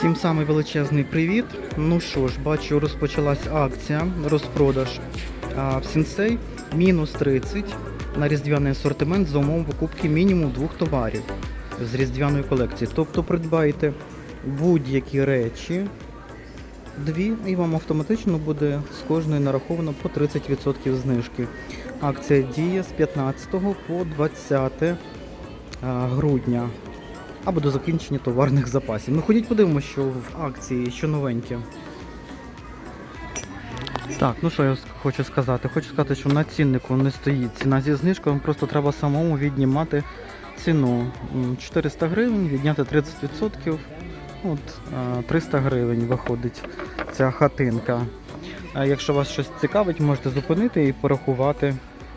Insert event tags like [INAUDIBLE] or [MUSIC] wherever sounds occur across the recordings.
Всім самий величезний привіт. Ну що ж, бачу, розпочалась акція, розпродаж а, в Сінсей. Мінус 30 на різдвяний асортимент за умов покупки мінімум двох товарів з різдвяної колекції. Тобто придбайте будь-які речі, дві, і вам автоматично буде з кожної нараховано по 30% знижки. Акція діє з 15 по 20 а, грудня або до закінчення товарних запасів. Ну ходіть подивимося, що в акції, що новеньке. Так, ну що я хочу сказати? Хочу сказати, що на ціннику не стоїть ціна зі знижкою, просто треба самому віднімати ціну. 400 гривень, відняти 30%. От, 300 гривень виходить ця хатинка. Якщо вас щось цікавить, можете зупинити і порахувати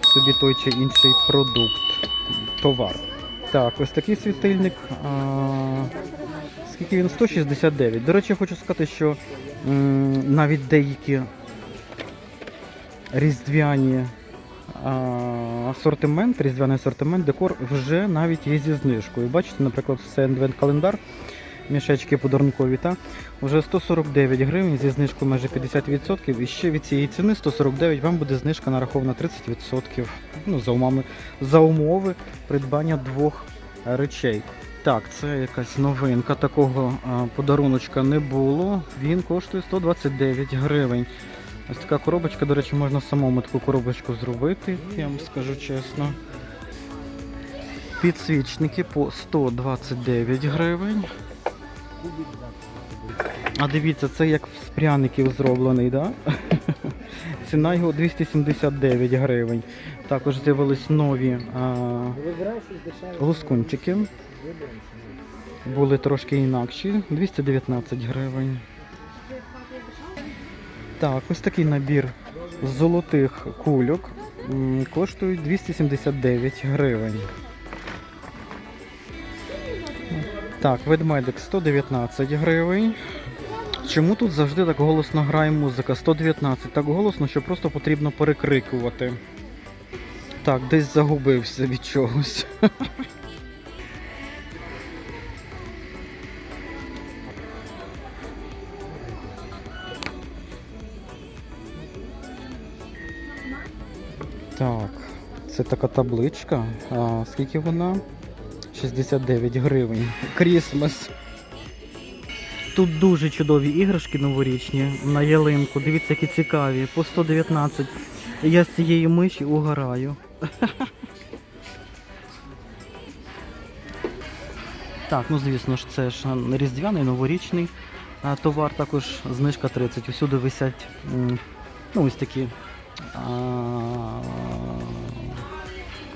собі той чи інший продукт, товар. Так, ось такий світильник. А, скільки він? 169. До речі, я хочу сказати, що м, навіть деякі різдвяні а, асортимент, різдвяний асортимент, декор вже навіть є зі знижкою. Бачите, наприклад, це адвент календар, мішечки подарункові, та вже 149 гривень зі знижкою майже 50%. І ще від цієї ціни 149 вам буде знижка нарахована 30%. Ну, за умови, за умови придбання двох речей. Так, це якась новинка. Такого а, подаруночка не було. Він коштує 129 гривень. Ось така коробочка, до речі, можна самому таку коробочку зробити, я вам скажу чесно. Підсвічники по 129 гривень. А дивіться, це як з пряників зроблений, да? [LAUGHS] Ціна його 279 гривень. Також з'явились нові а, лускунчики. Були трошки інакші, 219 гривень. Так, ось такий набір золотих кульок м, коштує 279 гривень. Так, ведмедик 119 гривень. Чому тут завжди так голосно грає музика? 119. Так голосно, що просто потрібно перекрикувати. Так, десь загубився від чогось. Так, це така табличка. А скільки вона? 69 гривень. Крісмас. Тут дуже чудові іграшки новорічні на ялинку. Дивіться, які цікаві. По 119. Я з цієї миші угораю. [LAUGHS] Так, ну звісно ж, це ж різдвяний, новорічний товар, також знижка 30. Усюди висять ну, ось такі а,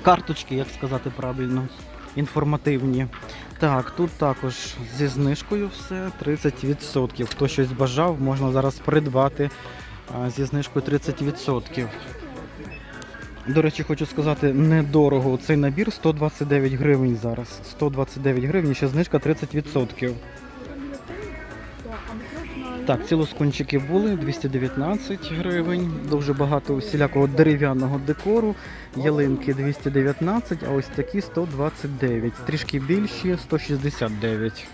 карточки, як сказати правильно, інформативні. Так, тут також зі знижкою все 30%. Хто щось бажав, можна зараз придбати зі знижкою 30%. До речі, хочу сказати, недорого цей набір 129 гривень зараз. 129 гривень, ще знижка 30%. Так, ці лоскунчики були 219 гривень. Дуже багато всілякого дерев'яного декору. Ялинки 219, а ось такі 129. Трішки більші 169.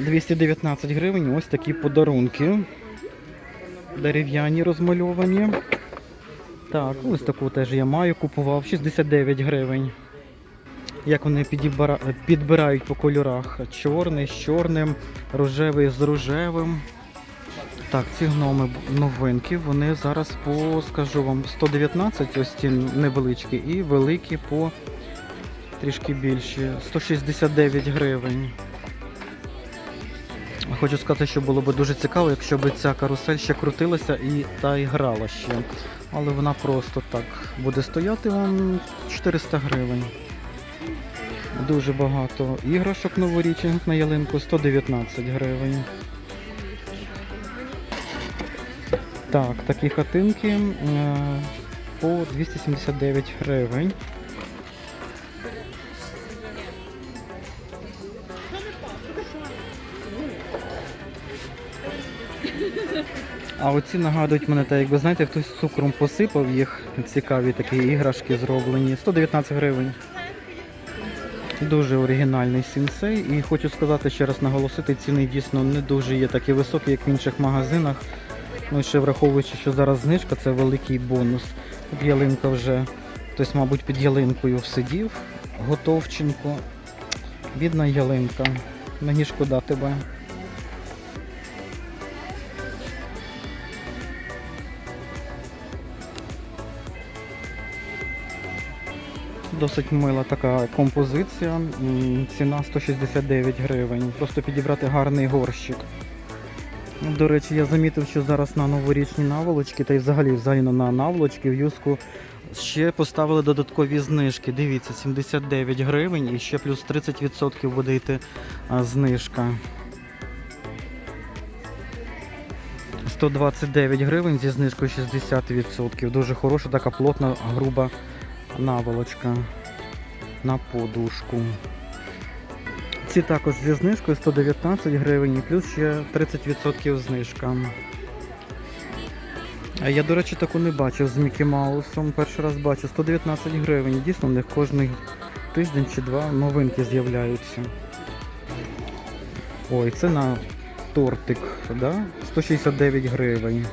219 гривень. Ось такі подарунки. Дерев'яні розмальовані. Так, ось таку теж я маю, купував 69 гривень. Як вони підбирають по кольорах. Чорний з чорним, рожевий з рожевим. Так, ці гноми новинки, вони зараз по, скажу вам, 119, ось ці невеличкі, і великі по трішки більші, 169 гривень. Хочу сказати, що було б дуже цікаво, якщо б ця карусель ще крутилася і та і грала ще. Але вона просто так буде стояти вам 400 гривень. Дуже багато іграшок новорічних на ялинку 119 гривень. Так, такі хатинки е, по 279 гривень. А оці нагадують мене, так якби знаєте, хтось цукром посипав їх. Цікаві такі іграшки зроблені. 119 гривень. Дуже оригінальний сінсей. І хочу сказати, ще раз наголосити, ціни дійсно не дуже є такі високі, як в інших магазинах. Ну ще враховуючи, що зараз знижка, це великий бонус. Тут ялинка вже, хтось, мабуть, під ялинкою всидів. Готовченко. Бідна ялинка. Мені шкода тебе. Досить мила така композиція. Ціна 169 гривень. Просто підібрати гарний горщик. До речі, я замітив, що зараз на новорічні наволочки, та й взагалі взагалі на наволочки в юску ще поставили додаткові знижки. Дивіться, 79 гривень і ще плюс 30% буде йти знижка. 129 гривень зі знижкою 60%. Дуже хороша, така плотна, груба наволочка на подушку. Ці також зі знижкою 119 гривень плюс ще 30% знижка. Я, до речі, таку не бачив з Мікі Маусом. Перший раз бачу 119 гривень. Дійсно, в них кожний тиждень чи два новинки з'являються. Ой, це на тортик, да? 169 гривень.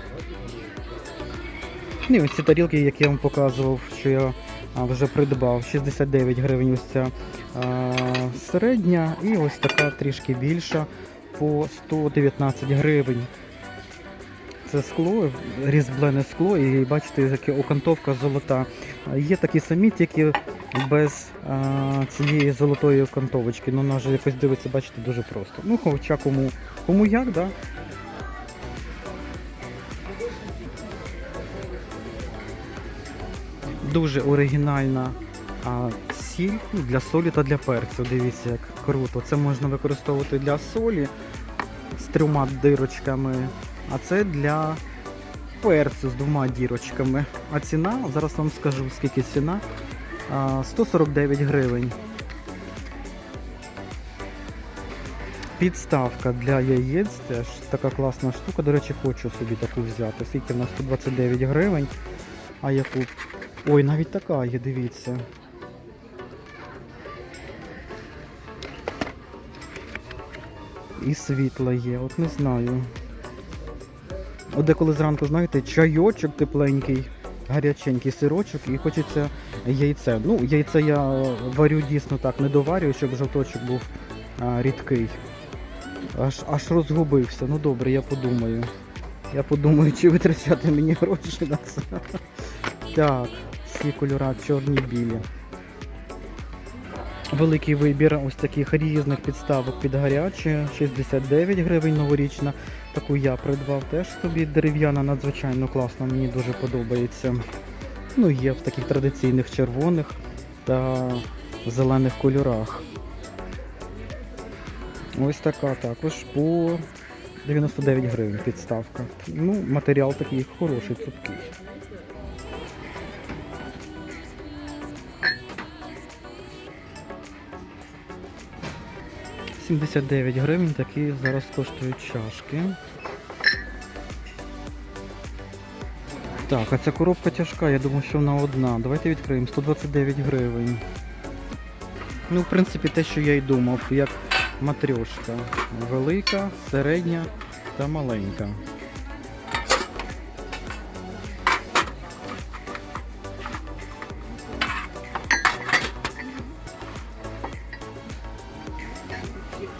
Ну, і ось ці тарілки, які я вам показував, що я вже придбав. 69 гривень ось ця середня і ось така трішки більша по 119 гривень. Це скло, різблене скло, і бачите, яка окантовка золота. Є такі самі, тільки без а, цієї золотої окантовочки. Ну, вона вже якось дивиться, бачите, дуже просто. Ну, хоча кому, кому як, да? Дуже оригінальна а, сіль для солі та для перцю. Дивіться, як круто. Це можна використовувати для солі з трьома дирочками, а це для перцю з двома дірочками. А ціна, зараз вам скажу, скільки ціна. А, 149 гривень. Підставка для яєць теж така класна штука. До речі, хочу собі таку взяти. Скільки вона 129 гривень. А яку? Ой, навіть така є, дивіться. І світла є, от не знаю. От деколи зранку, знаєте, чайочок тепленький, гаряченький сирочок і хочеться яйце. Ну, яйце я варю дійсно так, не доварюю, щоб жовточок був а, рідкий. Аж, аж розгубився. Ну добре, я подумаю. Я подумаю, чи витрачати мені гроші на це. Так, всі кольора чорні білі. Великий вибір ось таких різних підставок під гаряче. 69 гривень новорічна. Таку я придбав теж собі дерев'яна, надзвичайно класна, мені дуже подобається. Ну, є в таких традиційних червоних та зелених кольорах. Ось така також по 99 гривень підставка. Ну, матеріал такий хороший, цупкий. – 79 гривень такі зараз коштують чашки. Так, а ця коробка тяжка, я думаю, що вона одна. Давайте відкриємо 129 гривень. Ну, в принципі, те, що я й думав, як матрьошка. Велика, середня та маленька.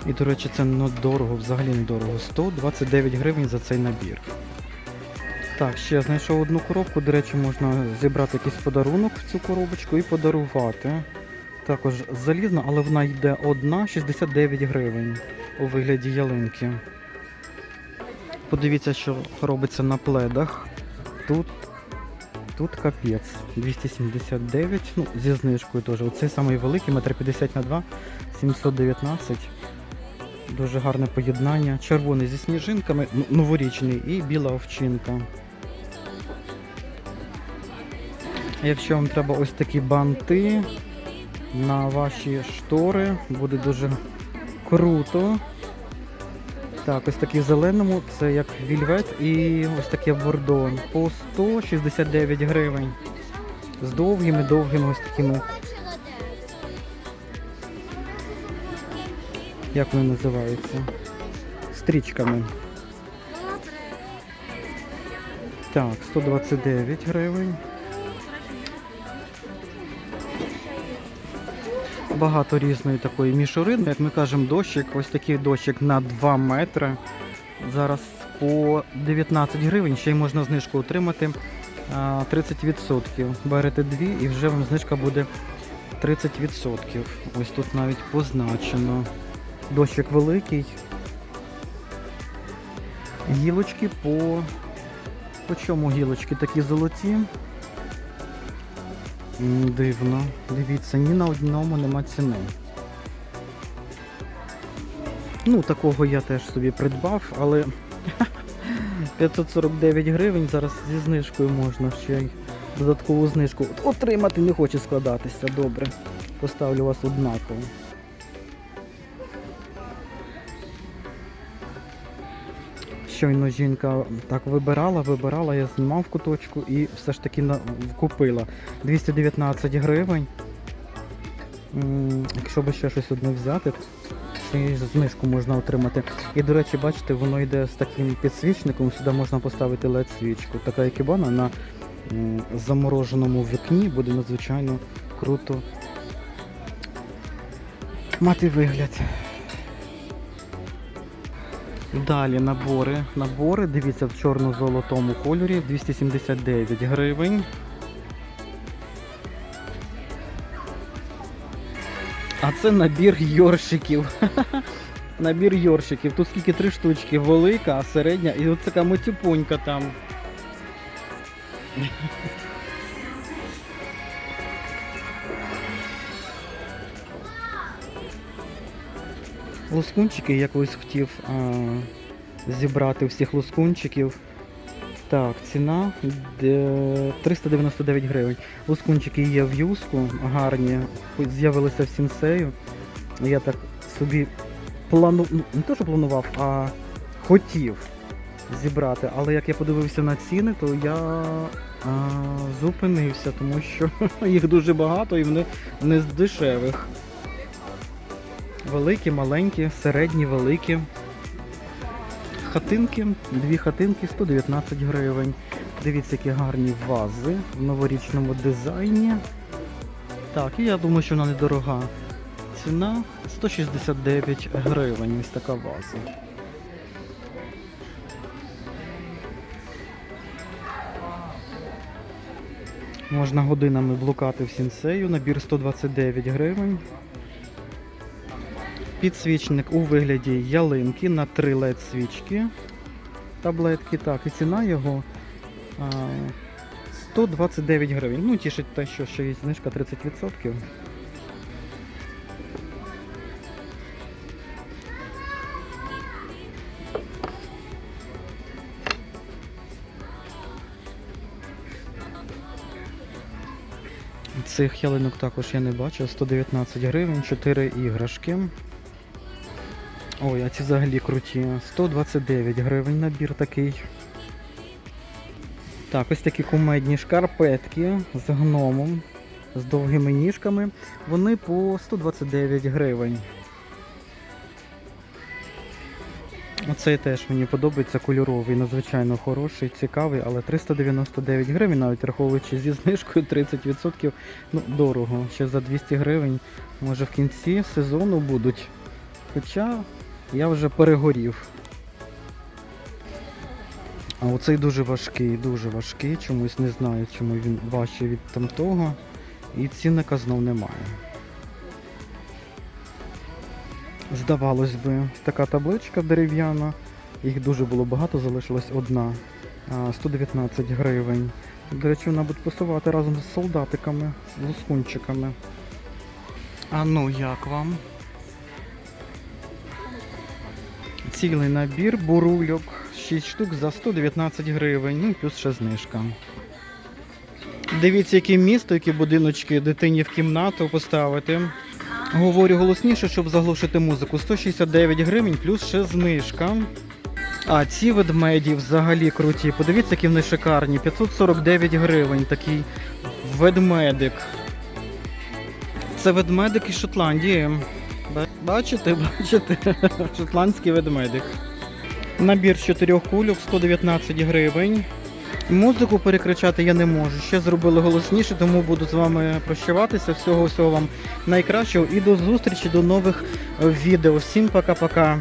І, до речі, це дорого, взагалі не дорого. 129 гривень за цей набір. Так, ще знайшов одну коробку. До речі, можна зібрати якийсь подарунок в цю коробочку і подарувати. Також залізна, але вона йде одна 69 гривень у вигляді ялинки. Подивіться, що робиться на пледах. Тут, тут капець. 279, ну, зі знижкою теж. Оцей самий великий, метр 50 на 2, 719. Дуже гарне поєднання. Червоний зі сніжинками, ну, новорічний і біла овчинка. Якщо вам треба ось такі банти на ваші штори, буде дуже круто. Так, ось такий в зеленому, це як вільвет і ось таке бордо. По 169 гривень. З довгими-довгими ось такими Як вони називаються? Стрічками. Так, 129 гривень. Багато різної такої мішурини. Як ми кажемо, дощик, ось такий дощик на 2 метри. Зараз по 19 гривень, ще й можна знижку отримати 30%. Берете дві і вже вам знижка буде 30%. Ось тут навіть позначено. Дощик великий. Гілочки по. По чому гілочки такі золоті? Дивно. Дивіться, ні на одному нема ціни. Ну, такого я теж собі придбав, але [LAUGHS] 549 гривень зараз зі знижкою можна ще й додаткову знижку. Отримати не хоче складатися. Добре. Поставлю вас однаково. Щойно жінка так вибирала, вибирала, я знімав куточку і все ж таки купила. 219 гривень. Якщо би ще щось одне взяти, й знижку можна отримати. І, до речі, бачите, воно йде з таким підсвічником, сюди можна поставити led свічку. Така екібана на замороженому вікні буде надзвичайно круто мати вигляд. Далі набори. Набори, дивіться, в чорно-золотому кольорі 279 гривень. А це набір йоршиків. [LAUGHS] Набір йоршиків. Тут скільки три штучки, велика, середня, і от така моцюпонька там. Лускунчики я колись хотів а, зібрати всіх лускунчиків. Так, ціна 399 гривень. Лускунчики є в юску, гарні, з'явилися в сінсею. Я так собі плану... ну, не то, що планував, а хотів зібрати. Але як я подивився на ціни, то я а, зупинився, тому що [LAUGHS] їх дуже багато і вони не з дешевих. Великі, маленькі, середні, великі. Хатинки, дві хатинки 119 гривень. Дивіться, які гарні вази в новорічному дизайні. Так, і я думаю, що вона недорога. Ціна 169 гривень. Ось така ваза. Можна годинами блукати в сінсею. Набір 129 гривень. Підсвічник у вигляді ялинки на 3 LED свічки. Таблетки. Так, і ціна його а, 129 гривень. Ну, тішить те, що ще є знижка 30%. Цих ялинок також я не бачив. 119 гривень, 4 іграшки. Ой, а ці взагалі круті. 129 гривень набір такий. Так, ось такі кумедні шкарпетки з гномом, з довгими ніжками. Вони по 129 гривень. Оцей теж мені подобається кольоровий, надзвичайно хороший, цікавий, але 399 гривень, навіть враховуючи зі знижкою 30%, ну дорого. Ще за 200 гривень, може в кінці сезону будуть. Хоча я вже перегорів. А оцей дуже важкий, дуже важкий, чомусь не знаю, чому він важчий від там того. І цінника знов немає. Здавалось би, така табличка дерев'яна. Їх дуже було багато, залишилась одна. 119 гривень. До речі, вона буде пасувати разом з солдатиками, з лускунчиками. А ну як вам? Цілий набір бурульок. 6 штук за 119 гривень. Ну плюс ще знижка. Дивіться, яке місто, які будиночки дитині в кімнату поставити. Говорю голосніше, щоб заглушити музику. 169 гривень, плюс ще знижка. А ці ведмеді взагалі круті. Подивіться, які вони шикарні. 549 гривень такий ведмедик. Це ведмедик із Шотландії. Ба- Бачите, бачите, шотландський ведмедик. Набір з чотирьох кульок 119 гривень. Музику перекричати я не можу. Ще зробили голосніше, тому буду з вами прощаватися. Всього всього вам найкращого і до зустрічі до нових відео. Всім пока-пока.